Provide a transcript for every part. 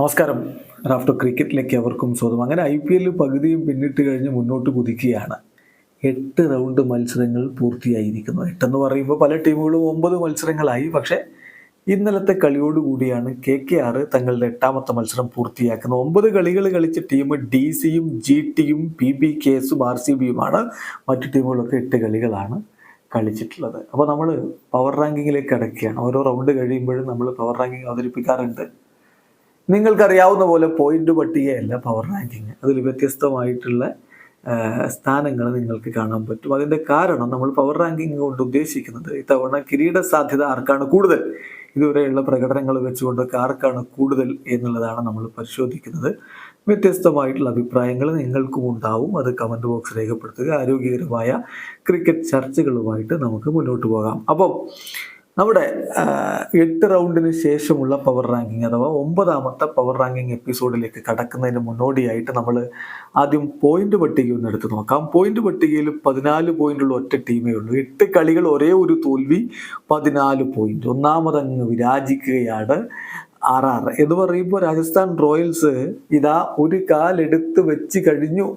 നമസ്കാരം. റാഫ്റ്റർ ക്രിക്കറ്റിലേക്ക് അവർക്കും സ്വന്തം അങ്ങനെ ഐ പി എല്ലിൽ പകുതിയും പിന്നിട്ട് കഴിഞ്ഞ് മുന്നോട്ട് കുതിക്കുകയാണ്. എട്ട് റൗണ്ട് മത്സരങ്ങൾ പൂർത്തിയായിരിക്കുന്നു. എട്ടെന്ന് പറയുമ്പോൾ പല ടീമുകളും ഒമ്പത് മത്സരങ്ങളായി. പക്ഷേ ഇന്നലത്തെ കളിയോടുകൂടിയാണ് കെ കെ ആർ തങ്ങളുടെ എട്ടാമത്തെ മത്സരം പൂർത്തിയാക്കുന്നത്. ഒമ്പത് കളികൾ കളിച്ച ടീം ഡി സിയും ജി ടിയും പി ബി കെ എസും ആർ സി ബിയുമാണ്. മറ്റു ടീമുകളൊക്കെ എട്ട് കളികളാണ് കളിച്ചിട്ടുള്ളത്. അപ്പോൾ നമ്മൾ പവർ റാങ്കിങ്ങിലേക്ക് അടക്കുകയാണ് ഓരോ റൗണ്ട് കഴിയുമ്പോഴും നമ്മൾ പവർ റാങ്കിങ് അവതരിപ്പിക്കാറുണ്ട്. നിങ്ങൾക്കറിയാവുന്ന പോലെ പോയിന്റ് പട്ടികയല്ല പവർ റാങ്കിങ് അതിൽ വ്യത്യസ്തമായിട്ടുള്ള സ്ഥാനങ്ങൾ നിങ്ങൾക്ക് കാണാൻ പറ്റും. അതിന്റെ കാരണം നമ്മൾ പവർ റാങ്കിങ് കൊണ്ട് ഉദ്ദേശിക്കുന്നത് ഇത്തവണ കിരീട സാധ്യത ആർക്കാണ് കൂടുതൽ? ഇതുവരെയുള്ള പ്രകടനങ്ങൾ വെച്ചുകൊണ്ടൊക്കെ ആർക്കാണ് കൂടുതൽ എന്നുള്ളതാണ് നമ്മൾ പരിശോധിക്കുന്നത്. വ്യത്യസ്തമായിട്ടുള്ള അഭിപ്രായങ്ങൾ നിങ്ങൾക്കും ഉണ്ടാവും. അത് കമന്റ് ബോക്സ് രേഖപ്പെടുത്തുക. ആരോഗ്യകരമായ ക്രിക്കറ്റ് ചർച്ചകളുമായിട്ട് നമുക്ക് മുന്നോട്ട് പോകാം. അപ്പം നമ്മുടെ എട്ട് റൗണ്ടിന് ശേഷമുള്ള പവർ റാങ്കിങ് അഥവാ ഒമ്പതാമത്തെ പവർ റാങ്കിങ് എപ്പിസോഡിലേക്ക് കടക്കുന്നതിന് മുന്നോടിയായിട്ട് നമ്മൾ ആദ്യം പോയിന്റ് പട്ടിക ഒന്ന് എടുത്ത് നോക്കാം. പോയിന്റ് പട്ടികയിൽ പതിനാല് പോയിന്റുള്ള ഒറ്റ ടീമേ ഉള്ളൂ. എട്ട് കളികൾ ഒരേ ഒരു തോൽവി പതിനാല് പോയിന്റ് ഒന്നാമതങ്ങ് വിരാജിക്കുകയാണ് ആർ ആർ എന്ന് പറയുമ്പോൾ രാജസ്ഥാൻ റോയൽസ് ഇതാ ഒരു കാലെടുത്ത് വെച്ച് കഴിഞ്ഞു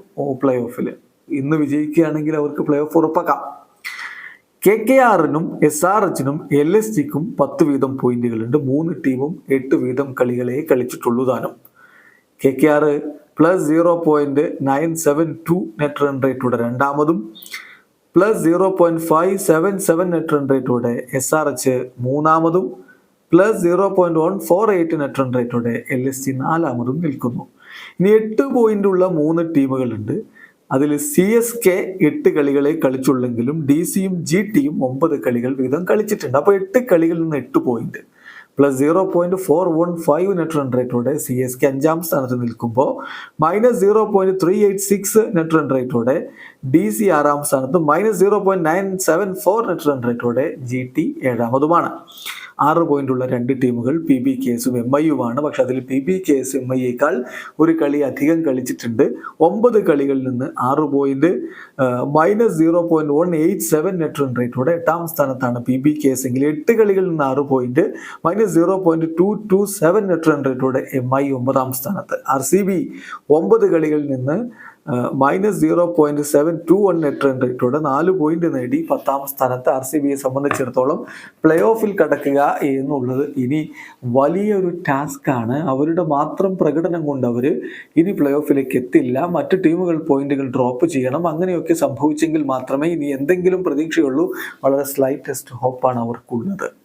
പ്ലേ ഓഫിൽ ഇന്ന് വിജയിക്കുകയാണെങ്കിൽ അവർക്ക് പ്ലേ ഓഫ് ഉറപ്പാക്കാം. കെ കെ ആറിനും എസ് ആർ എച്ചിനും എൽ എസ് ജിക്കും പത്ത് വീതം പോയിന്റുകളുണ്ട്. മൂന്ന് ടീമും എട്ട് വീതം കളികളെ കളിച്ചിട്ടുള്ളൂ താനും K K R plus zero point nine seven two net run റേറ്റോടെ രണ്ടാമതും plus zero point five seven seven net run റേറ്റോടെ S R H മൂന്നാമതും plus zero point one four eight net run റേറ്റോടെ L S G നാലാമതും നിൽക്കുന്നു. ഇനി എട്ട് point ഉള്ള മൂന്ന് ടീമുകളുണ്ട്. അതിൽ C S K എട്ട് കളികളെ കളിച്ചുള്ളെങ്കിലും ഡി സിയും ജി ടിയും ഒമ്പത് കളികൾ വീതം കളിച്ചിട്ടുണ്ട്. അപ്പോൾ എട്ട് കളികളിൽ നിന്ന് എട്ട് point plus zero point four one five net run റേറ്റോടെ C S K അഞ്ചാം സ്ഥാനത്ത് നിൽക്കുമ്പോൾ minus zero point three eight six net run റേറ്റോടെ D C ആറാം സ്ഥാനത്തും minus zero point nine seven four net run റേറ്റോടെ G T ഏഴാമതുമാണ്. ആറ് പോയിന്റുള്ള രണ്ട് ടീമുകൾ പി ബി കെ എസും എം യുമാണ് പക്ഷെ അതിൽ P B K S M ഐയേക്കാൾ ഒരു കളി അധികം കളിച്ചിട്ടുണ്ട്. ഒമ്പത് കളികളിൽ നിന്ന് ആറ് point minus zero point one eight seven net run റേറ്റോടെ എട്ടാം സ്ഥാനത്താണ് പി ബി കെ എസ് എങ്കിൽ എട്ട് കളികളിൽ നിന്ന് ആറ് point minus zero point two two seven net run റേറ്റോടെ M I ഒമ്പതാം സ്ഥാനത്ത്. ആർ സി ബി ഒമ്പത് കളികളിൽ നിന്ന് minus zero point seven two one net run റേറ്റോടെ നാല് പോയിന്റ് നേടി പത്താം സ്ഥാനത്ത് ആർ സി ബിയെ സംബന്ധിച്ചിടത്തോളം പ്ലേ ഓഫിൽ കടക്കുക എന്നുള്ളത് ഇനി വലിയൊരു ടാസ്ക്കാണ് അവരുടെ മാത്രം പ്രകടനം കൊണ്ട് അവർ ഇനി പ്ലേ ഓഫിലേക്ക് എത്തില്ല. മറ്റു ടീമുകൾ പോയിന്റുകൾ ഡ്രോപ്പ് ചെയ്യണം. അങ്ങനെയൊക്കെ സംഭവിച്ചെങ്കിൽ മാത്രമേ ഇനി എന്തെങ്കിലും പ്രതീക്ഷയുള്ളൂ. വളരെ സ്ലൈറ്റസ്റ്റ് ഹോപ്പാണ് അവർക്കുള്ളത്.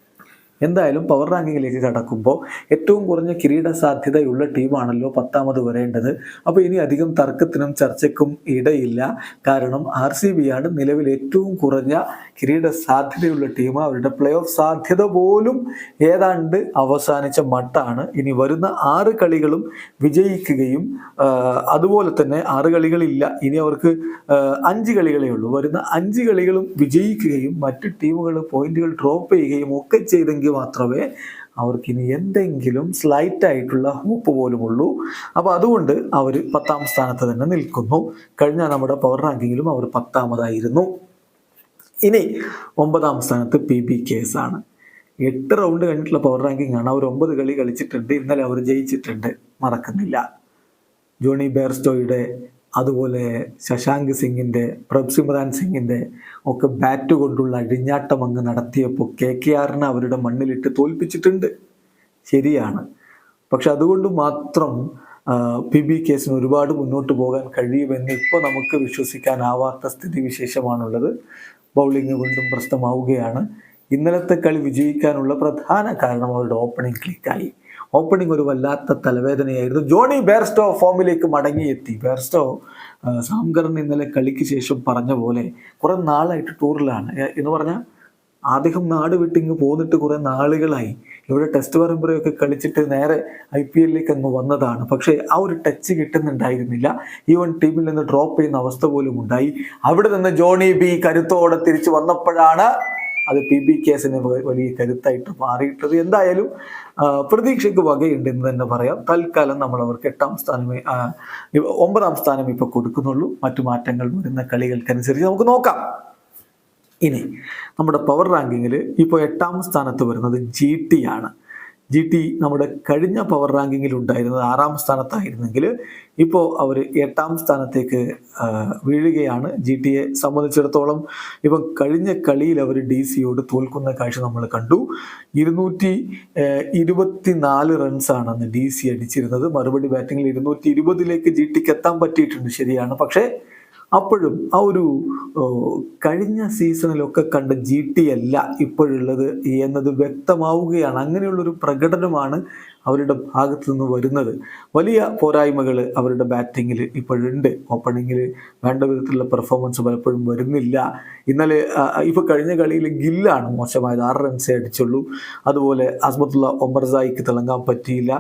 എന്തായാലും പവർ റാങ്കിങ്ങിലേക്ക് കടക്കുമ്പോൾ ഏറ്റവും കുറഞ്ഞ കിരീട സാധ്യതയുള്ള ടീമാണല്ലോ പത്താമത് വരേണ്ടത്. അപ്പോൾ ഇനി അധികം തർക്കത്തിനും ചർച്ചയ്ക്കും ഇടയില്ല. കാരണം ആർ സി ബിയാണ് നിലവിൽ ഏറ്റവും കുറഞ്ഞ കിരീട സാധ്യതയുള്ള ടീം അവരുടെ പ്ലേ ഓഫ് സാധ്യത പോലും ഏതാണ്ട് അവസാനിച്ച മട്ടാണ്. ഇനി വരുന്ന ആറ് കളികളും വിജയിക്കുകയും അതുപോലെ തന്നെ ആറ് കളികളില്ല. ഇനി അവർക്ക് അഞ്ച് കളികളേ ഉള്ളൂ. വരുന്ന അഞ്ച് കളികളും വിജയിക്കുകയും മറ്റ് ടീമുകൾ പോയിന്റുകൾ ഡ്രോപ്പ് ചെയ്യുകയും ഒക്കെ ചെയ്തെങ്കിൽ മാത്രമേ അവർക്കിനി എന്തെങ്കിലും സ്ലൈറ്റ് ആയിട്ടുള്ള ഹോപ്പ് പോലുമുള്ളൂ അപ്പോൾ അതുകൊണ്ട് അവർ പത്താം സ്ഥാനത്ത് തന്നെ നിൽക്കുന്നു. കഴിഞ്ഞ നമ്മുടെ പവർ റാങ്കിങ്ങിലും അവർ പത്താമതായിരുന്നു. ഇനി ഒമ്പതാം സ്ഥാനത്ത് പി ബി കേസ് ആണ് എട്ട് റൗണ്ട് കഴിഞ്ഞിട്ടുള്ള പവർ റാങ്കിങ് ആണ്. അവർ ഒമ്പത് കളി കളിച്ചിട്ടുണ്ട്. ഇന്നലെ അവർ ജയിച്ചിട്ടുണ്ട്. മറക്കുന്നില്ല. ജോണി ബെയർസ്റ്റോയുടെ അതുപോലെ ശശാങ്ക് സിംഗിന്റെ പ്രഭ്സിമ്രാൻ സിംഗിന്റെ ഒക്കെ ബാറ്റ് കൊണ്ടുള്ള അഴിഞ്ഞാട്ടം അങ്ങ് നടത്തിയപ്പോൾ കെ കെ ആറിനെ അവരുടെ മണ്ണിലിട്ട് തോൽപ്പിച്ചിട്ടുണ്ട്. ശരിയാണ്. പക്ഷെ അതുകൊണ്ട് മാത്രം പി ബി കേസിന് ഒരുപാട് മുന്നോട്ട് പോകാൻ കഴിയുമെന്ന് ഇപ്പോൾ നമുക്ക് വിശ്വസിക്കാനാവാത്ത സ്ഥിതി വിശേഷമാണുള്ളത് ബൗളിംഗ് വീണ്ടും പ്രശ്നമാവുകയാണ് ഇന്നലത്തെ കളി വിജയിക്കാനുള്ള പ്രധാന കാരണം അവരുടെ ഓപ്പണിംഗ് ക്ലിക്കായി ഓപ്പണിംഗ് ഒരു വല്ലാത്ത തലവേദനയായിരുന്നു. ജോണി ബേർസ്റ്റോ ഫോമിലേക്ക് മടങ്ങിയെത്തി. ബേർസ്റ്റോ സാംകറിന് ഇന്നലെ കളിക്ക് ശേഷം പറഞ്ഞ പോലെ കുറെ നാളായിട്ട് ടൂറിലാണ് എന്ന് പറഞ്ഞാൽ അദ്ദേഹം നാട് വിട്ടിങ്ങ് പോന്നിട്ട് കുറേ നാളുകളായി. ഇവിടെ ടെസ്റ്റ് പരമ്പരയൊക്കെ കളിച്ചിട്ട് നേരെ ഐ പി എല്ലിലേക്ക് അങ്ങ് വന്നതാണ്. പക്ഷേ ആ ഒരു ടച്ച് കിട്ടുന്നുണ്ടായിരുന്നില്ല. ഈവൻ ടീമിൽ നിന്ന് ഡ്രോപ്പ് ചെയ്യുന്ന അവസ്ഥ പോലും ഉണ്ടായി. അവിടെ നിന്ന് ജോണി ബി കരുത്തോടെ തിരിച്ചു വന്നപ്പോഴാണ് അത് പി ബി കേസിന് വലിയ കരുത്തായിട്ട് മാറിയിട്ടത് എന്തായാലും പ്രതീക്ഷയ്ക്ക് വകയുണ്ട് എന്ന് തന്നെ പറയാം. തൽക്കാലം നമ്മൾ അവർക്ക് എട്ടാം സ്ഥാനമേ ഒമ്പതാം സ്ഥാനം ഇപ്പോൾ കൊടുക്കുന്നുള്ളൂ. മറ്റു മാറ്റങ്ങൾ വരുന്ന കളികൾക്കനുസരിച്ച് നമുക്ക് നോക്കാം. ഇനി നമ്മുടെ പവർ റാങ്കിങ്ങിൽ ഇപ്പോൾ എട്ടാം സ്ഥാനത്ത് വരുന്നത് ജി ടി ആണ്. ജി ടി നമ്മുടെ കഴിഞ്ഞ പവർ റാങ്കിങ്ങിൽ ഉണ്ടായിരുന്നത് ആറാം സ്ഥാനത്തായിരുന്നെങ്കിൽ ഇപ്പോൾ അവർ എട്ടാം സ്ഥാനത്തേക്ക് വീഴുകയാണ്. ജി ടിയെ സംബന്ധിച്ചിടത്തോളം ഇപ്പം കഴിഞ്ഞ കളിയിൽ അവർ ഡി സിയോട് തോൽക്കുന്ന കാഴ്ച നമ്മൾ കണ്ടു. ഇരുന്നൂറ്റി ഇരുപത്തി നാല് റൺസാണ് അന്ന് ഡി സി അടിച്ചിരുന്നത്. മറുപടി ബാറ്റിങ്ങിൽ ഇരുന്നൂറ്റി ഇരുപതിലേക്ക് ജി ടിക്ക് എത്താൻ പറ്റിയിട്ടുണ്ട് ശരിയാണ്. പക്ഷേ അപ്പോഴും ആ ഒരു കഴിഞ്ഞ സീസണിലൊക്കെ കണ്ട ജി ടി അല്ല ഇപ്പോഴുള്ളത് എന്നത് വ്യക്തമാവുകയാണ്. അങ്ങനെയുള്ളൊരു പ്രകടനമാണ് അവരുടെ ഭാഗത്ത് നിന്ന് വരുന്നത്. വലിയ പോരായ്മകൾ അവരുടെ ബാറ്റിങ്ങിൽ ഇപ്പോഴുണ്ട്. ഓപ്പണിങ്ങിൽ വേണ്ട വിധത്തിലുള്ള പെർഫോമൻസ് പലപ്പോഴും വരുന്നില്ല. ഇന്നലെ ഇപ്പോൾ കഴിഞ്ഞ കളിയിൽ ഗില്ലാണ് മോശമായത്. ആറ് റൺസേ അടിച്ചുള്ളൂ. അതുപോലെ അസ്മത്തുള്ള ഒമർസായിക്ക് തിളങ്ങാൻ പറ്റിയില്ല.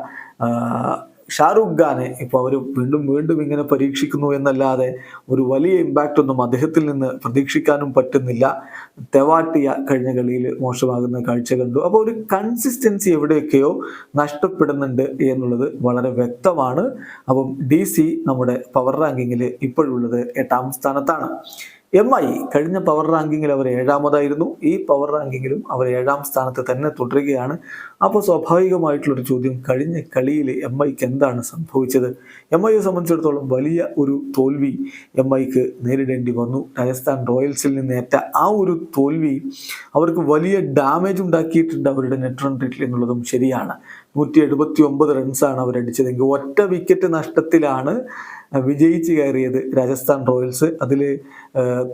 ഷാറുഖ് ഖാനെ ഇപ്പോൾ അവർ വീണ്ടും വീണ്ടും ഇങ്ങനെ പരീക്ഷിക്കുന്നു എന്നല്ലാതെ ഒരു വലിയ ഇമ്പാക്റ്റ് ഒന്നും അദ്ദേഹത്തിൽ നിന്ന് പ്രതീക്ഷിക്കാനും പറ്റുന്നില്ല. തെവാട്ടിയ കഴിഞ്ഞ കളിയിൽ മോശമാകുന്ന കാഴ്ച കണ്ടു. അപ്പോൾ ഒരു കൺസിസ്റ്റൻസി എവിടെയൊക്കെയോ നഷ്ടപ്പെടുന്നുണ്ട് എന്നുള്ളത് വളരെ വ്യക്തമാണ്. അപ്പം ഡി സി നമ്മുടെ പവർ റാങ്കിങ്ങിൽ ഇപ്പോഴുള്ളത് എട്ടാം സ്ഥാനത്താണ്. എം ഐ കഴിഞ്ഞ പവർ റാങ്കിങ്ങിൽ അവർ ഏഴാമതായിരുന്നു. ഈ പവർ റാങ്കിങ്ങിലും അവർ ഏഴാം സ്ഥാനത്ത് തന്നെ തുടരുകയാണ്. അപ്പോൾ സ്വാഭാവികമായിട്ടുള്ളൊരു ചോദ്യം കഴിഞ്ഞ കളിയിൽ എം ഐക്ക് എന്താണ് സംഭവിച്ചത്? എം ഐയെ സംബന്ധിച്ചിടത്തോളം വലിയ ഒരു തോൽവി എം ഐക്ക് നേരിടേണ്ടി വന്നു. രാജസ്ഥാൻ റോയൽസിൽ നിന്ന് ഏറ്റ ആ ഒരു തോൽവി അവർക്ക് വലിയ ഡാമേജ് ഉണ്ടാക്കിയിട്ടുണ്ട് അവരുടെ നെറ്റ് റൺ റേറ്റിൽ എന്നുള്ളതും ശരിയാണ്. നൂറ്റി എഴുപത്തി ഒമ്പത് റൺസാണ് അവരടിച്ചതെങ്കിൽ ഒറ്റ വിക്കറ്റ് നഷ്ടത്തിലാണ് വിജയിച്ച് കയറിയത് രാജസ്ഥാൻ റോയൽസ്. അതിൽ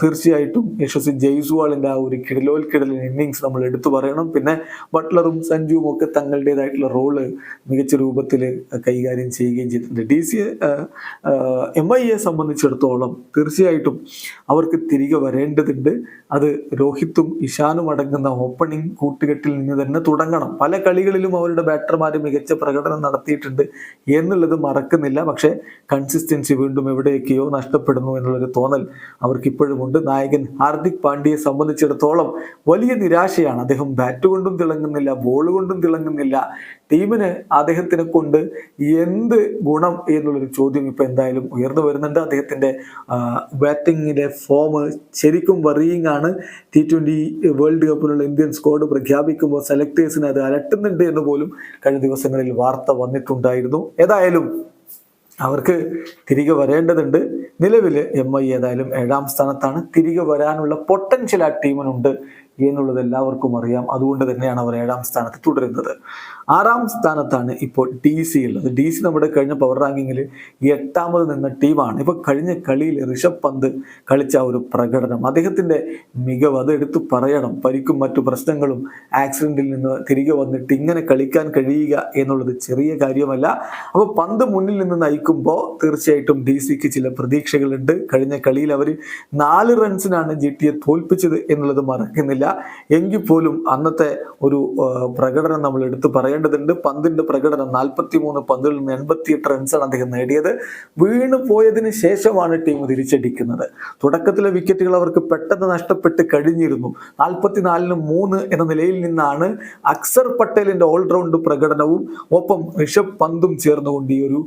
തീർച്ചയായിട്ടും യശസ്വി ജയ്സ്വാളിന്റെ ആ ഒരു കിടലോൽക്കിടൽ ഇന്നിങ്സ് നമ്മൾ എടുത്തു പറയണം. പിന്നെ ബട്ട്ലറും സഞ്ജുവും ഒക്കെ തങ്ങളുടേതായിട്ടുള്ള റോൾ മികച്ച രൂപത്തിൽ കൈകാര്യം ചെയ്യുകയും ചെയ്തിട്ടുണ്ട്. ഡി സി എം ഐ എ സംബന്ധിച്ചിടത്തോളം തീർച്ചയായിട്ടും അവർക്ക് തിരികെ വരേണ്ടതുണ്ട്. അത് രോഹിത്തും ഇഷാനും അടങ്ങുന്ന ഓപ്പണിംഗ് കൂട്ടുകെട്ടിൽ നിന്ന് തന്നെ തുടങ്ങണം. പല കളികളിലും അവരുടെ ബാറ്റർമാർ മികച്ച പ്രകടനം നടത്തിയിട്ടുണ്ട് എന്നുള്ളത് മറക്കുന്നില്ല. പക്ഷേ കൺസിസ്റ്റൻസി വീണ്ടും എവിടെയൊക്കെയോ നഷ്ടപ്പെടുന്നു എന്നുള്ളൊരു തോന്നൽ അവർക്ക് ഇപ്പോഴുമുണ്ട്. നായകൻ ഹാർദിക് പാണ്ഡ്യയെ സംബന്ധിച്ചിടത്തോളം വലിയ നിരാശയാണ്. അദ്ദേഹം ബാറ്റ് കൊണ്ടും തിളങ്ങുന്നില്ല ബോൾ കൊണ്ടും തിളങ്ങുന്നില്ല. ടീമിന് അദ്ദേഹത്തിനെ കൊണ്ട് എന്ത് ഗുണം എന്നുള്ളൊരു ചോദ്യം ഇപ്പൊ എന്തായാലും ഉയർന്നു വരുന്നുണ്ട്. അദ്ദേഹത്തിന്റെ ബാറ്റിങ്ങിലെ ഫോം ശരിക്കും വറിയിങ് ആണ്. ടി ട്വന്റി വേൾഡ് കപ്പിനുള്ള ഇന്ത്യൻ സ്ക്വാഡ് പ്രഖ്യാപിക്കുമ്പോൾ സെലക്ടേഴ്സിന് അത് അലട്ടുന്നുണ്ട് എന്ന് പോലും കഴിഞ്ഞ ദിവസങ്ങളിൽ വാർത്ത വന്നിട്ടുണ്ടായിരുന്നു. ഏതായാലും അവർക്ക് തിരികെ വരേണ്ടതുണ്ട്. നിലവിൽ എം ഐ ഏതായാലും ഏഴാം സ്ഥാനത്താണ്. തിരികെ വരാനുള്ള പൊട്ടൻഷ്യൽ ആ ടീമിനുണ്ട് എന്നുള്ളത് എല്ലാവർക്കും അറിയാം. അതുകൊണ്ട് തന്നെയാണ് അവർ ഏഴാം സ്ഥാനത്ത് തുടരുന്നത്. ആറാം സ്ഥാനത്താണ് ഇപ്പോൾ ഡി സി ഉള്ളത്. ഡി സി നമ്മുടെ കഴിഞ്ഞ പവർ റാങ്കിങ്ങിൽ എട്ടാമത് നിന്ന ടീമാണ് ഇപ്പോൾ കഴിഞ്ഞ കളിയിൽ ഋഷഭ് പന്ത് കളിച്ച ഒരു പ്രകടനം അദ്ദേഹത്തിന്റെ മികവ് അത് എടുത്തു പറയണം. പരിക്കും മറ്റു പ്രശ്നങ്ങളും ആക്സിഡന്റിൽ നിന്ന് തിരികെ വന്നിട്ട് ഇങ്ങനെ കളിക്കാൻ കഴിയുക എന്നുള്ളത് ചെറിയ കാര്യമല്ല. അപ്പോൾ പന്ത് മുന്നിൽ നിന്ന് നയിക്കുമ്പോൾ തീർച്ചയായിട്ടും ഡി സിക്ക് ചില പ്രതീക്ഷകളുണ്ട്. കഴിഞ്ഞ കളിയിൽ അവർ നാല് റൺസിനാണ് ജി ടിയെ തോൽപ്പിച്ചത് എന്നുള്ളത് മറക്കുന്നില്ല. എങ്കിൽ പോലും അന്നത്തെ ഒരു പ്രകടനം നമ്മൾ എടുത്തു പറയേണ്ടതുണ്ട്. പന്തിന്റെ പ്രകടനം നാൽപ്പത്തി മൂന്ന് പന്തുകളിൽ നിന്ന് എൺപത്തിയെട്ട് റൺസാണ് അദ്ദേഹം നേടിയത്. വീണ് പോയതിന് ശേഷമാണ് ടീം തിരിച്ചടിക്കുന്നത്. തുടക്കത്തിലെ വിക്കറ്റുകൾ അവർക്ക് പെട്ടെന്ന് നഷ്ടപ്പെട്ട് കഴിഞ്ഞിരുന്നു. നാൽപ്പത്തിനാലിന് മൂന്ന് എന്ന നിലയിൽ നിന്നാണ് അക്സർ പട്ടേലിന്റെ ഓൾറൗണ്ട് പ്രകടനവും ഒപ്പം ഋഷഭ് പന്തും ചേർന്നുകൊണ്ട് ഈ ഒരു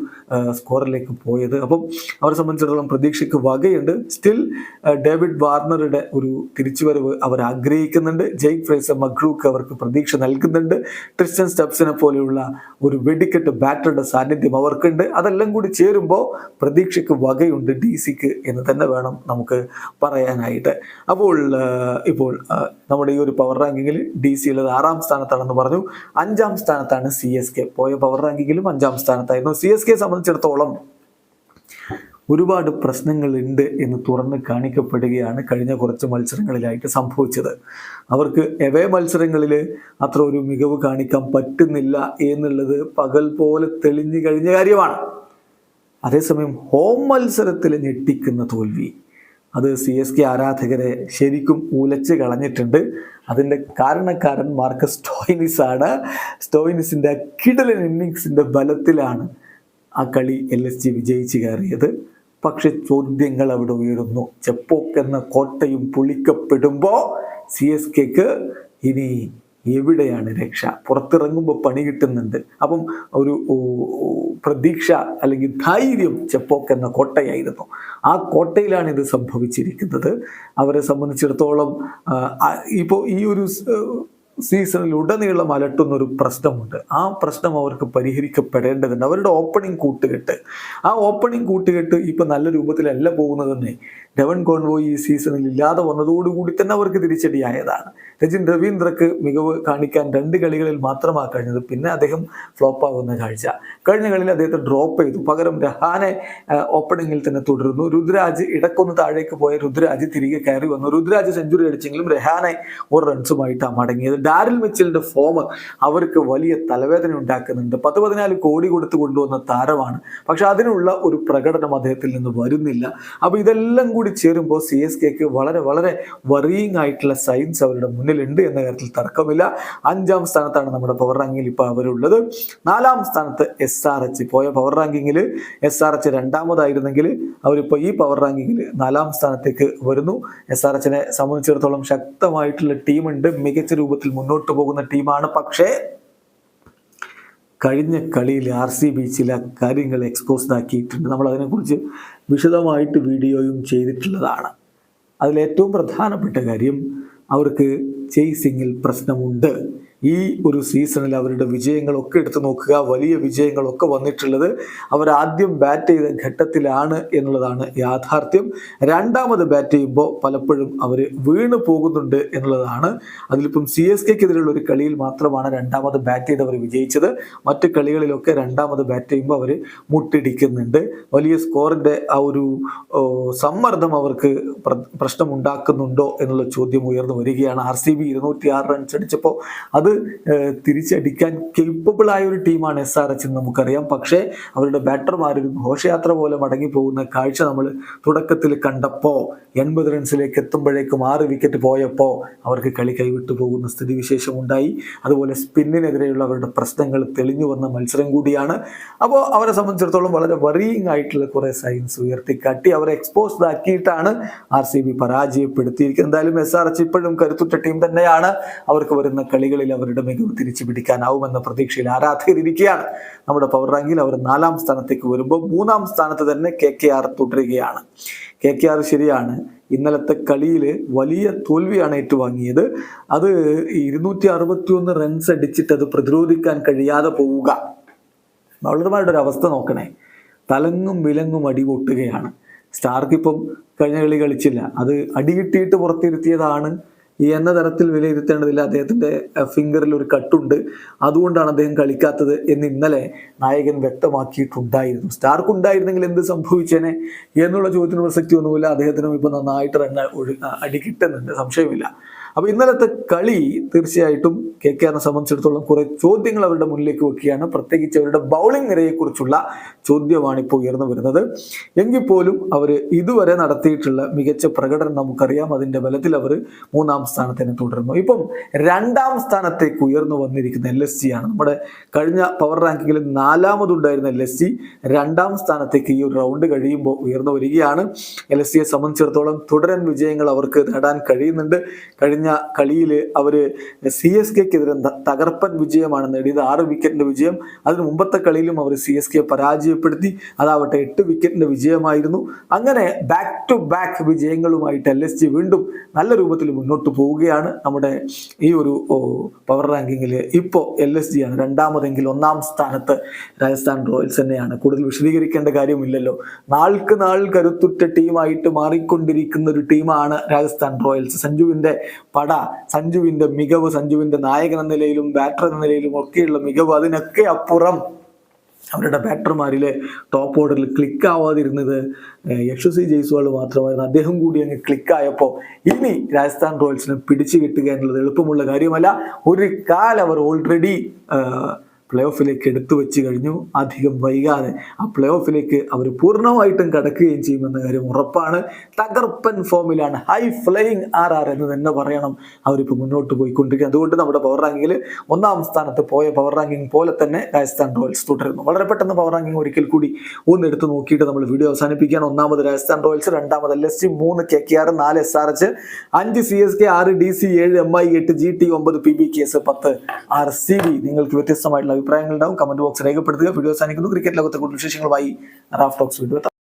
സ്കോറിലേക്ക് പോയത്. അപ്പം അവരെ സംബന്ധിച്ചിടത്തോളം പ്രതീക്ഷയ്ക്ക് വകയുണ്ട്. സ്റ്റിൽ ഡേവിഡ് വാർണറുടെ ഒരു തിരിച്ചുവരവ് അവർ ആഗ്രഹിക്കുന്നുണ്ട് ജെയ്ക് ഫ്രേസർ മഗ്രൂക്ക് അവർക്ക് പ്രതീക്ഷ നൽകുന്നുണ്ട്. ട്രിസ്റ്റൻ സ്റ്റെപ്സിനെ പോലെയുള്ള ഒരു വെടിക്കെട്ട് ബാറ്ററുടെ സാന്നിധ്യം അവർക്കുണ്ട്. അതെല്ലാം കൂടി ചേരുമ്പോൾ പ്രതീക്ഷയ്ക്ക് വകയുണ്ട് ഡി സിക്ക് എന്ന് തന്നെ വേണം നമുക്ക് പറയാനായിട്ട്. അപ്പോൾ ഇപ്പോൾ നമ്മുടെ ഈ ഒരു പവർ റാങ്കിങ്ങിൽ ഡി സി ഉള്ളത് ആറാം സ്ഥാനത്താണെന്ന് പറഞ്ഞു. അഞ്ചാം സ്ഥാനത്താണ് സി എസ് കെ. പോയ പവർ റാങ്കിങ്ങിലും അഞ്ചാം സ്ഥാനത്തായിരുന്നു. സി എസ് കെ സംബന്ധിച്ചിടത്തോളം ഒരുപാട് പ്രശ്നങ്ങളുണ്ട് എന്ന് തുറന്ന് കാണിക്കപ്പെടുകയാണ് കഴിഞ്ഞ കുറച്ച് മത്സരങ്ങളിലായിട്ട് സംഭവിച്ചത്. അവർക്ക് എവേ മത്സരങ്ങളിൽ അത്ര ഒരു മികവ് കാണിക്കാൻ പറ്റുന്നില്ല എന്നുള്ളത് പകൽ പോലെ തെളിഞ്ഞു കഴിഞ്ഞ കാര്യമാണ്. അതേസമയം ഹോം മത്സരത്തിൽ ഞെട്ടിക്കുന്ന തോൽവി. അത് സി എസ് കെ ആരാധകരെ ശരിക്കും ഉലച്ച് കളഞ്ഞിട്ടുണ്ട്. അതിന്റെ കാരണക്കാരൻ മാർക്കസ് സ്റ്റോയിനിസ് ആണ് സ്റ്റോയിനിസിന്റെ കിടലൻ ഇന്നിങ്സിന്റെ ബലത്തിലാണ് ആ കളി എൽ എസ് ജി വിജയിച്ച് കയറിയത്. പക്ഷെ ചോദ്യങ്ങൾ അവിടെ ഉയരുന്നു. ചെപ്പോക്ക് എന്ന കോട്ടയും പൊളിക്കപ്പെടുമ്പോൾ സി എസ് കെക്ക് ഇനി എവിടെയാണ് രക്ഷ? പുറത്തിറങ്ങുമ്പോൾ പണി കിട്ടുന്നുണ്ട്. അപ്പം ഒരു പ്രതീക്ഷ അല്ലെങ്കിൽ ധൈര്യം ചെപ്പോക്ക് എന്ന കോട്ടയായിരുന്നു. ആ കോട്ടയിലാണ് ഇത് സംഭവിച്ചിരിക്കുന്നത്. അവരെ സംബന്ധിച്ചിടത്തോളം ഇപ്പോൾ ഈ ഒരു സീസണിൽ ഉടനീളം അലട്ടുന്ന ഒരു പ്രശ്നമുണ്ട്. ആ പ്രശ്നം അവർക്ക് പരിഹരിക്കപ്പെടേണ്ടതുണ്ട്. അവരുടെ ഓപ്പണിംഗ് കൂട്ടുകെട്ട്. ആ ഓപ്പണിംഗ് കൂട്ടുകെട്ട് ഇപ്പൊ നല്ല രൂപത്തിലല്ല പോകുന്നത് തന്നെ ഡെവൻ കോൺവോയ് ഈ സീസണിൽ ഇല്ലാതെ വന്നതോടുകൂടി തന്നെ അവർക്ക് തിരിച്ചടിയായതാണ്. രജിൻ രവീന്ദ്രക്ക് മികവ് കാണിക്കാൻ രണ്ട് കളികളിൽ മാത്രമാണ് കഴിഞ്ഞത്. പിന്നെ അദ്ദേഹം ഫ്ലോപ്പ് ആകുന്ന കാഴ്ച. കഴിഞ്ഞ കളിയിൽ അദ്ദേഹത്തെ ഡ്രോപ്പ് ചെയ്തു. പകരം രഹാനെ ഓപ്പണിങ്ങിൽ തന്നെ തുടരുന്നു രുദ്രാജ് ഇടക്കൊന്ന് താഴേക്ക് പോയ രുദ്രാജ് തിരികെ കയറി വന്നു. രുദ്രാജ് സെഞ്ചുറി അടിച്ചെങ്കിലും രഹാനെ ഒരു റൺസുമായിട്ടാണ് മടങ്ങിയത്. ഡാരിൽ മിച്ചലിന്റെ ഫോം അവർക്ക് വലിയ തലവേദന ഉണ്ടാക്കുന്നുണ്ട്. പത്ത് പതിനാല് കോടി കൊടുത്ത് കൊണ്ടുവന്ന താരമാണ്. പക്ഷെ അതിനുള്ള ഒരു പ്രകടനം അദ്ദേഹത്തിൽ നിന്ന് വരുന്നില്ല. അപ്പോൾ ഇതെല്ലാം കൂടി ചേരുമ്പോൾ സി എസ് കെക്ക് വളരെ വളരെ വറിയിങ് ആയിട്ടുള്ള സൈൻസ് അവരുടെ മുന്നിലുണ്ട് എന്ന കാര്യത്തിൽ തർക്കമില്ല. അഞ്ചാം സ്ഥാനത്താണ് നമ്മുടെ പവർ റാങ്കിങ്ങിൽ ഇപ്പോൾ അവരുള്ളത്. നാലാം സ്ഥാനത്ത് എസ് ആർ എച്ച് പോയ പവർ റാങ്കിങ്ങിൽ എസ് ആർ എച്ച് രണ്ടാമതായിരുന്നെങ്കിൽ അവരിപ്പോൾ ഈ പവർ റാങ്കിങ്ങിൽ നാലാം സ്ഥാനത്തേക്ക് വരുന്നു. എസ് ആർ എച്ചിനെ സംബന്ധിച്ചിടത്തോളം ശക്തമായിട്ടുള്ള ടീമുണ്ട് മികച്ച രൂപത്തിൽ മുന്നോട്ട് പോകുന്ന ടീമാണ് പക്ഷേ കഴിഞ്ഞ കളിയിൽ ആർ സി ബി ചില കാര്യങ്ങൾ എക്സ്പോസ്ഡ് ആക്കിയിട്ടുണ്ട് നമ്മൾ അതിനെക്കുറിച്ച് വിശദമായിട്ട് വീഡിയോയും ചെയ്തിട്ടുള്ളതാണ്. അതിലേറ്റവും പ്രധാനപ്പെട്ട കാര്യം അവർക്ക് ചേസിങ്ങിൽ പ്രശ്നമുണ്ട്. ഈ ഒരു സീസണിൽ അവരുടെ വിജയങ്ങളൊക്കെ എടുത്തു നോക്കുക വലിയ വിജയങ്ങളൊക്കെ വന്നിട്ടുള്ളത് അവർ ആദ്യം ബാറ്റ് ചെയ്ത ഘട്ടത്തിലാണ് എന്നുള്ളതാണ് യാഥാർത്ഥ്യം. രണ്ടാമത് ബാറ്റ് ചെയ്യുമ്പോൾ പലപ്പോഴും അവർ വീണ് പോകുന്നുണ്ട് എന്നുള്ളതാണ്. അതിലിപ്പം സി എസ് കെക്കെതിരെയുള്ള ഒരു കളിയിൽ മാത്രമാണ് രണ്ടാമത് ബാറ്റ് ചെയ്ത് അവർ വിജയിച്ചത്. മറ്റ് കളികളിലൊക്കെ രണ്ടാമത് ബാറ്റ് ചെയ്യുമ്പോൾ അവർ മുട്ടിടിക്കുന്നുണ്ട്. വലിയ സ്കോറിന്റെ ആ ഒരു സമ്മർദ്ദം അവർക്ക് പ്രശ്നം പ്രശ്നമുണ്ടാക്കുന്നുണ്ടോ എന്നുള്ള ചോദ്യം ഉയർന്നു വരികയാണ്. ആർ സി ബി ഇരുന്നൂറ്റി ആറ് റൺസ് അടിച്ചപ്പോൾ അത് ഏഹ്, തിരിച്ചടിക്കാൻ കേപ്പബിൾ ആയ ഒരു ടീമാണ് എസ് ആർ എച്ച് എന്ന് നമുക്കറിയാം. പക്ഷേ അവരുടെ ബാറ്റർമാർ ഒരു ഘോഷയാത്ര പോലെ മടങ്ങി പോകുന്ന കാഴ്ച നമ്മൾ തുടക്കത്തിൽ കണ്ടപ്പോൾ എൺപത് റൺസിലേക്ക് എത്തുമ്പോഴേക്കും ആറ് വിക്കറ്റ് പോയപ്പോൾ അവർക്ക് കളി കൈവിട്ടു പോകുന്ന സ്ഥിതിവിശേഷം ഉണ്ടായി. അതുപോലെ സ്പിന്നിനെതിരെയുള്ള അവരുടെ പ്രശ്നങ്ങൾ തെളിഞ്ഞു വന്ന മത്സരം കൂടിയാണ്. അപ്പോൾ അവരെ സംബന്ധിച്ചിടത്തോളം വളരെ വറിയിങ് ആയിട്ടുള്ള കുറേ സൈൻസ് ഉയർത്തിക്കാട്ടി അവരെ എക്സ്പോസ്ഡ് ആക്കിയിട്ടാണ് ആർ സി ബി പരാജയപ്പെടുത്തിയിരിക്കുന്നത്. എന്തായാലും എസ് ആർ എച്ച് ഇപ്പോഴും കരുത്തുറ്റ ടീം തന്നെയാണ്. അവർക്ക് വരുന്ന കളികളിൽ അവരുടെ മികവ് തിരിച്ചു പിടിക്കാനാവുമെന്ന പ്രതീക്ഷയിൽ ആരാധകരിയ്ക്കുകയാണ് നമ്മുടെ പവർ റാങ്കിൽ അവർ നാലാം സ്ഥാനത്തേക്ക് വരുമ്പോൾ മൂന്നാം സ്ഥാനത്ത് തന്നെ കെ കെ ആർ തുടരുകയാണ്. കെ കെ ആർ ശരിയാണ്. ഇന്നലത്തെ കളിയിൽ വലിയ തോൽവിയാണ് ഏറ്റുവാങ്ങിയത്. അത് ഇരുന്നൂറ്റി അറുപത്തി ഒന്ന് റൺസ് അടിച്ചിട്ട് അത് പ്രതിരോധിക്കാൻ കഴിയാതെ പോവുക. ബൗളർമാരുടെ ഒരു അവസ്ഥ നോക്കണേ. തലങ്ങും വിലങ്ങും അടി പൊട്ടുകയാണ്. സ്റ്റാർക്ക് ഇപ്പം കഴിഞ്ഞ കളി കളിച്ചില്ല. അത് അടികിട്ടിയിട്ട് പുറത്തിരുത്തിയതാണ്. എന്ന തരത്തിൽ വിലയിരുത്തേണ്ടതില്ല. അദ്ദേഹത്തിന്റെ ഫിംഗറിൽ ഒരു കട്ടുണ്ട്. അതുകൊണ്ടാണ് അദ്ദേഹം കളിക്കാത്തത് എന്ന് ഇന്നലെ നായകൻ വ്യക്തമാക്കിയിട്ടുണ്ടായിരുന്നു. സ്റ്റാർക്ക് ഉണ്ടായിരുന്നെങ്കിൽ എന്ത് സംഭവിച്ചേനെ എന്നുള്ള ചോദ്യത്തിന് പ്രസക്തി ഒന്നുമില്ല. അദ്ദേഹത്തിനും ഇപ്പം നന്നായിട്ട് റൺ അടി കിട്ടുന്നുണ്ട്. സംശയമില്ല. അപ്പൊ ഇന്നലത്തെ കളി തീർച്ചയായിട്ടും കെ കെ ആറിനെ സംബന്ധിച്ചിടത്തോളം കുറെ ചോദ്യങ്ങൾ അവരുടെ മുന്നിലേക്ക് വെക്കുകയാണ്. പ്രത്യേകിച്ച് അവരുടെ ബൗളിംഗ് നിരയെക്കുറിച്ചുള്ള ചോദ്യമാണ് ഇപ്പോൾ ഉയർന്നു വരുന്നത്. എങ്കിൽ പോലും അവർ ഇതുവരെ നടത്തിയിട്ടുള്ള മികച്ച പ്രകടനം നമുക്കറിയാം. അതിന്റെ ബലത്തിൽ അവർ മൂന്നാം സ്ഥാനത്ത് തന്നെ തുടരുന്നു ഇപ്പം രണ്ടാം സ്ഥാനത്തേക്ക് ഉയർന്നു വന്നിരിക്കുന്ന എൽ എസ് സി ആണ്. നമ്മുടെ കഴിഞ്ഞ പവർ റാങ്കിങ്ങിൽ നാലാമതുണ്ടായിരുന്ന എൽ എസ് സി രണ്ടാം സ്ഥാനത്തേക്ക് ഈ ഒരു റൗണ്ട് കഴിയുമ്പോൾ ഉയർന്നു വരികയാണ്. എൽ എസ് സിയെ സംബന്ധിച്ചിടത്തോളം തുടരൻ വിജയങ്ങൾ അവർക്ക് നേടാൻ കഴിയുന്നുണ്ട്. കഴിഞ്ഞ കളിയിൽ അവർ സി എസ് കെക്കെതിരെ തകർപ്പൻ വിജയമാണ് നേടിയത്. ആറ് വിക്കറ്റിന്റെ വിജയം. അതിന് മുമ്പത്തെ കളിയിലും അവർ സി എസ് കെ പരാജയപ്പെടുത്തി. അതാവട്ടെ എട്ട് വിക്കറ്റിന്റെ വിജയമായിരുന്നു. അങ്ങനെ ബാക്ക് ടു ബാക്ക് വിജയങ്ങളുമായിട്ട് എൽ എസ് ജി വീണ്ടും നല്ല രൂപത്തിൽ മുന്നോട്ട് പോവുകയാണ് നമ്മുടെ ഈ ഒരു പവർ റാങ്കിങ്ങിൽ ഇപ്പോൾ എൽ എസ് ജി ആണ് രണ്ടാമതെങ്കിൽ ഒന്നാം സ്ഥാനത്ത് രാജസ്ഥാൻ റോയൽസ് തന്നെയാണ്. കൂടുതൽ വിശദീകരിക്കേണ്ട കാര്യമില്ലല്ലോ. നാൾക്ക് നാൾ കരുത്തുറ്റ ടീമായിട്ട് മാറിക്കൊണ്ടിരിക്കുന്ന ഒരു ടീമാണ് രാജസ്ഥാൻ റോയൽസ്. സഞ്ജുവിന്റെ പട സഞ്ജുവിന്റെ മികവ് സഞ്ജുവിന്റെ നായകൻ എന്ന നിലയിലും ബാറ്റർ എന്ന നിലയിലും ഒക്കെയുള്ള മികവ് അതിനൊക്കെ അപ്പുറം. അവരുടെ ബാറ്റർമാരിലെ ടോപ്പ് ഓർഡറിൽ ക്ലിക്ക് ആവാതിരുന്നത് സി ജയ്സ്വാൾ മാത്രമായിരുന്നു. അദ്ദേഹം കൂടി അങ്ങ് ക്ലിക്കായപ്പോൾ ഇനി രാജസ്ഥാൻ റോയൽസിനെ പിടിച്ചു കിട്ടുക എന്നുള്ളത് എളുപ്പമുള്ള കാര്യമല്ല. ഒരു കാലം അവർ ഓൾറെഡി പ്ലേ ഓഫിലേക്ക് എടുത്തു വെച്ച് കഴിഞ്ഞു. അധികം വൈകാതെ ആ പ്ലേ ഓഫിലേക്ക് അവർ പൂർണമായിട്ടും കടക്കുകയും ചെയ്യുമെന്ന കാര്യം ഉറപ്പാണ്. തകർപ്പൻ ഫോമിലാണ്. ഹൈ ഫ്ലൈയിങ് ആർ ആർ എന്ന് തന്നെ പറയണം അവരിപ്പോൾ മുന്നോട്ട് പോയിക്കൊണ്ടിരിക്കുക അതുകൊണ്ട് നമ്മുടെ പവർ റാങ്കിങ്ങിൽ ഒന്നാം സ്ഥാനത്ത് പോയ പവർ റാങ്കിങ് പോലെ തന്നെ രാജസ്ഥാൻ റോയൽസ് തുടരുന്നു. വളരെ പെട്ടെന്ന് പവർ റാങ്കിങ് ഒരിക്കൽ കൂടി ഒന്നെടുത്ത് നോക്കിയിട്ട് നമ്മൾ വീഡിയോ അവസാനിപ്പിക്കുകയാണ്. ഒന്നാമത് രാജസ്ഥാൻ റോയൽസ് രണ്ടാമത് എൽ എസ് സി മൂന്ന് കെ കെ ആർ നാല് എസ് ആർ എച്ച് അഞ്ച് സി എസ് കെ ആറ് ഡി സി ഏഴ് എം ഐ എട്ട് ജി ടി ഒമ്പത് പി ബി കെ എസ് പത്ത് ആർ സി ബി നിങ്ങൾക്ക് വ്യത്യസ്തമായിട്ടുള്ള അഭിപ്രായങ്ങൾ ഉണ്ടാവും. കമന്റ് ബോക്സ് രേഖപ്പെടുത്തുക. വീഡിയോ അവസാനിക്കുന്നു. ക്രിക്കറ്റ് ലോകത്തെ കൂടുതൽ വിശേഷങ്ങളുമായി റാഫ് ടോക്സ് വീഡിയോ